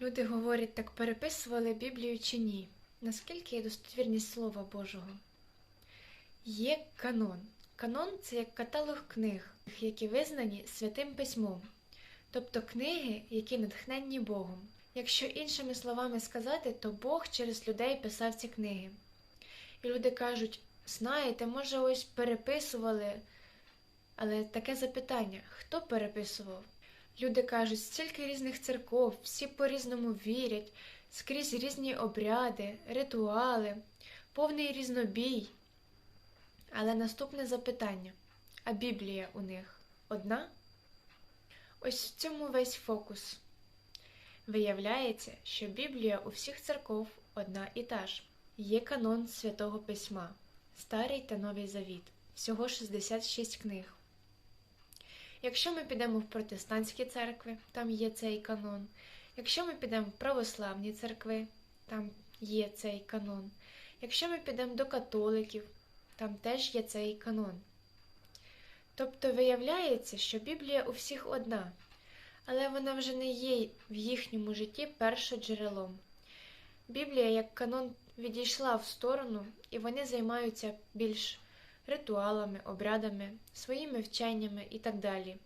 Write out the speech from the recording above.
Люди говорять, так переписували Біблію чи ні? Наскільки є достовірність Слова Божого? Є канон. Канон це як каталог книг, які визнані святим письмом, тобто книги, які натхненні Богом. Якщо іншими словами сказати, то Бог через людей писав ці книги. І люди кажуть: знаєте, може, ось переписували. Але таке запитання: хто переписував? Люди кажуть, стільки різних церков, всі по-різному вірять, скрізь різні обряди, ритуали, повний різнобій. Але наступне запитання: а Біблія у них одна? Ось в цьому весь фокус. Виявляється, що Біблія у всіх церков одна і та ж. Є канон Святого Письма, Старий та Новий Завіт, всього 66 книг. Якщо ми підемо в протестантські церкви, там є цей канон. Якщо ми підемо в православні церкви, там є цей канон. Якщо ми підемо до католиків, там теж є цей канон. Тобто виявляється, що Біблія у всіх одна, але вона вже не є в їхньому житті першоджерелом. Біблія як канон відійшла в сторону, і вони займаються більш ритуалами, обрядами, своїми вченнями і так далі.